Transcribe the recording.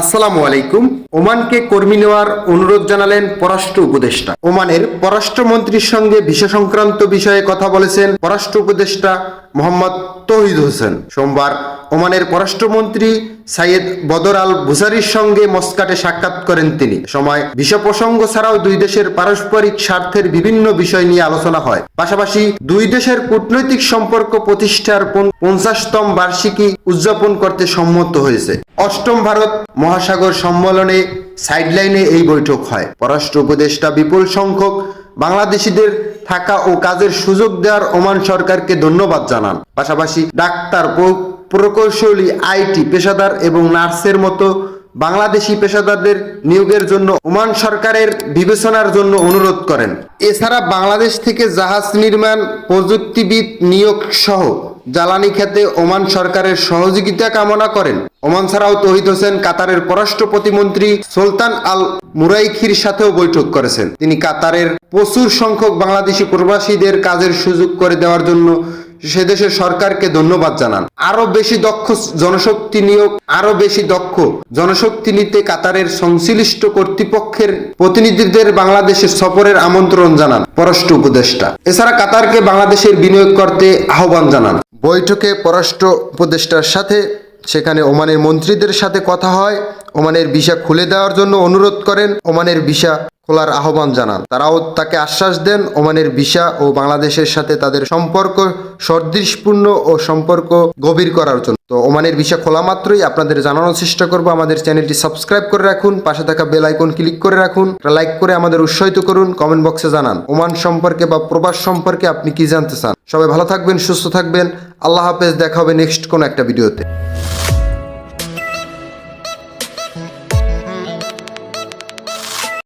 আসসালামু আলাইকুম। ওমানকে কর্মী নেওয়ার অনুরোধ জানালেন পররাষ্ট্র উপদেষ্টা। ওমানের পররাষ্ট্রমন্ত্রীর সঙ্গে ভিসা সংক্রান্ত বিষয়ে কথা বলেছেন পররাষ্ট্র উপদেষ্টা মোহাম্মদ তৌহিদ হোসেন। সোমবার ওমানের পররাষ্ট্রমন্ত্রী সাইয়েদ বদর আল বুসারির সঙ্গে মস্কাটে সাক্ষাৎ করেন তিনি। সময় বিষয় প্রসঙ্গ ছাড়াও দুই দেশের পারস্পরিক স্বার্থের বিভিন্ন বিষয় নিয়ে আলোচনা হয়। পাশাপাশি দুই দেশের কূটনৈতিক সম্পর্ক প্রতিষ্ঠার পঞ্চাশতম বার্ষিকী উদযাপন করতে সম্মত হয়েছে। অষ্টম ভারত মহাসাগর সম্মেলনে সাইডলাইনে এই বৈঠক হয়। পররাষ্ট্র উপদেষ্টা বিপুল সংখ্যক বাংলাদেশিদের থাকা ও কাজের সুযোগ দেওয়ার ওমান সরকারকে ধন্যবাদ জানান। পাশাপাশি ডাক্তার, প্র- প্রকৌশলী, আইটি, পেশাদার এবং নার্সের মতো বাংলাদেশি পেশাদারদের নিয়োগের জন্য ওমান সরকারের বিবেচনার জন্য অনুরোধ করেন। এছাড়া বাংলাদেশ থেকে জাহাজ নির্মাণ, প্রযুক্তিবিদ নিয়োগ সহ জ্বালানি খেতে ওমান সরকারের সহযোগিতা কামনা করেন। ওমান ছাড়াও তহিদ হোসেন কাতারের পররাষ্ট্র প্রতিমন্ত্রী সুলতান আল মুরাইখির সাথেও বৈঠক করেছেন। তিনি কাতারের প্রচুর সংখ্যক বাংলাদেশি প্রবাসীদের কাজের সুযোগ করে দেওয়ার জন্য সে দেশের সরকারকে ধন্যবাদ জানান। আরও বেশি দক্ষ জনশক্তি নিয়োগ আরও বেশি দক্ষ জনশক্তি নিতে কাতারের সংশ্লিষ্ট কর্তৃপক্ষের প্রতিনিধিদের বাংলাদেশের সফরের আমন্ত্রণ জানান পররাষ্ট্র উপদেষ্টা। এছাড়া কাতারকে বাংলাদেশের বিনিয়োগ করতে আহ্বান জানান। বৈঠকে পররাষ্ট্র উপদেষ্টার সাথে, সেখানে ওমানের মন্ত্রীদের সাথে কথা হয়। ওমানের ভিসা খুলে দেওয়ার জন্য অনুরোধ করেন ওমানের ভিসা খোলার আহ্বান জানান। তারাও তাকে আশ্বাস দেন ওমানের ভিসা ও বাংলাদেশের সাথে তাদের সম্পর্ক সদৃশপূর্ণ ও সম্পর্ক গভীর করার জন্য। তো ওমানের ভিসা খোলা মাত্রই আপনাদের জানানোর চেষ্টা করব। আমাদের চ্যানেলটি সাবস্ক্রাইব করে রাখুন, পাশে থাকা বেল আইকন ক্লিক করে রাখুন লাইক করে আমাদের উৎসাহিত করুন, কমেন্ট বক্সে জানান। ওমান সম্পর্কে বা প্রবাস সম্পর্কে আপনি কি জানতে চান? সবাই ভালো থাকবেন, সুস্থ থাকবেন। আল্লাহ হাফেজ, দেখা হবে নেক্সট কোন একটা ভিডিওতে।